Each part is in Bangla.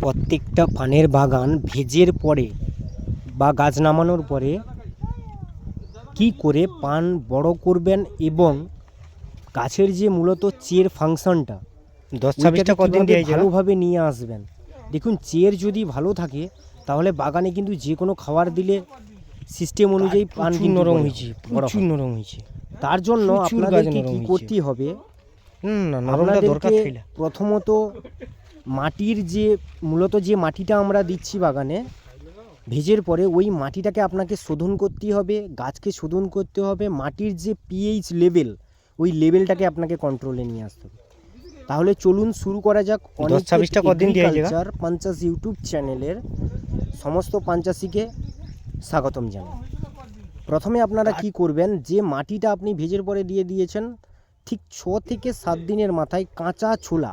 প্রত্যেকটা পানের বাগান ভেজের পরে বা গাছ নামানোর পরে কি করে পান বড় করবেন এবং গাছের যে মূলত চের ফাংশনটা দশ ছাব্বিশটা ভালোভাবে নিয়ে আসবেন? দেখুন চের যদি ভালো থাকে তাহলে বাগানে কিন্তু যে কোনো খাবার দিলে সিস্টেম অনুযায়ী পান নরম হয়েছে বড় প্রচুর নরম হয়েছে। তার জন্য আপনাদেরকে কি করতে হবে? আপনাদেরকে প্রথমত মাটির যে মূলত যে মাটিটা আমরা দিচ্ছি বাগানে ভেজের পরে ওই মাটিটাকে আপনাকে শোধন করতে হবে গাছকে শোধন করতে হবে মাটির যে পিএইচ লেভেল ওই লেভেলটাকে আপনাকে কন্ট্রোলে নিয়ে আসতে হবে। তাহলে চলুন শুরু করা যাক দশ ছাব্বিশটা কদিন পঞ্চাশ ইউটিউব চ্যানেলের সমস্ত পঞ্চাশিকে স্বাগতম জানাই। প্রথমে আপনারা কি করবেন যে মাটিটা আপনি ভেজের পরে দিয়ে দিয়েছেন ঠিক ছ থেকে সাত দিনের মাথায় কাঁচা ছোলা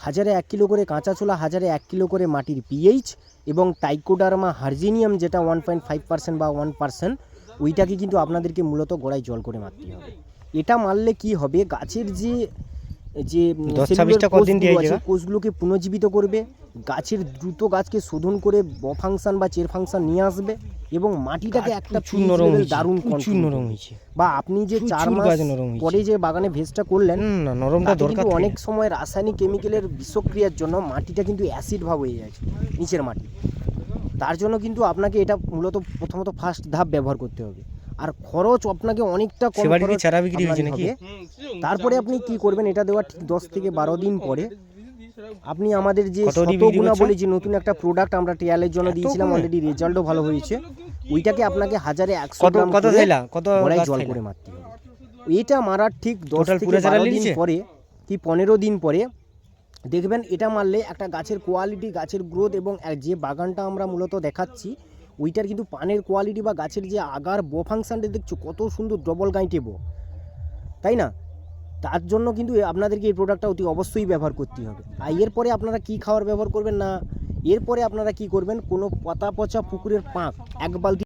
হাজারে এক কিলো করে কাঁচা ছোলা হাজারে এক কিলো করে মাটির পিএইচ এবং টাইকোডার্মা হার্জিনিয়াম যেটা ওয়ান পয়েন্ট ফাইভ পার্সেন্ট বা ওয়ান পার্সেন্ট ওইটাকে কিন্তু আপনাদেরকে মূলত গোড়ায় জল করে মারতে হবে এটা মারলে কি হবে গাছের যে যে? কোষগুলোকে পুনর্জীবিত করবে গাছের দ্রুত গাছকে শোধন করে ব ফাংশন বা চের ফাংশন নিয়ে আসবে এবং মাটিটাকে একটা প্রচুর নরম দারুণ প্রচুর নরম হয়েছে। বা আপনি যে চার মাস নরম পরে যে বাগানে ভেজটা করলেন না নরমটা দরকার কিন্তু অনেক সময় রাসায়নিক কেমিক্যালের বিষক্রিয়ার জন্য মাটিটা কিন্তু অ্যাসিড ভাব হয়ে যাচ্ছে নিচের মাটি। তার জন্য কিন্তু আপনাকে এটা মূলত প্রথমত ফার্স্ট ধাপ ব্যবহার করতে হবে। আর খরচ আপনাকে অনেকটা কম চারা বিক্রি হয়েছে নাকি? তারপরে আপনি কি করবেন এটা দেওয়ার ঠিক দশ থেকে বারো দিন পরে আপনি আমাদের যে শতগুণা বলে যে নতুন একটা প্রোডাক্ট আমরা ট্রায়ালের জন্য দিয়েছিলাম অলরেডি রেজাল্টও ভালো হয়েছে। ওইটাকে আপনাকে হাজারে একশো গ্রাম কত কত জল করে মারতে হবে। এটা মারার ঠিক দশ থেকে বারো দিন পরে কি পনেরো দিন পরে দেখবেন এটা মারলে একটা গাছের কোয়ালিটি গাছের গ্রোথ এবং যে বাগানটা আমরা মূলত দেখাচ্ছি ওইটার কিন্তু পানের কোয়ালিটি বা গাছের যে আগার ব ফাংশনটা দেখছ কত সুন্দর ডবল গাইটে বো তাই না? তার জন্য কিন্তু আপনাদেরকে এই প্রোডাক্টটা অতি অবশ্যই ব্যবহার করতে হবে। আর এরপরে আপনারা কি খাওয়ার ব্যবহার করবেন না, এরপরে আপনারা কি করবেন, কোনো পাতা পচা পুকুরের পাঁক, এক বালতি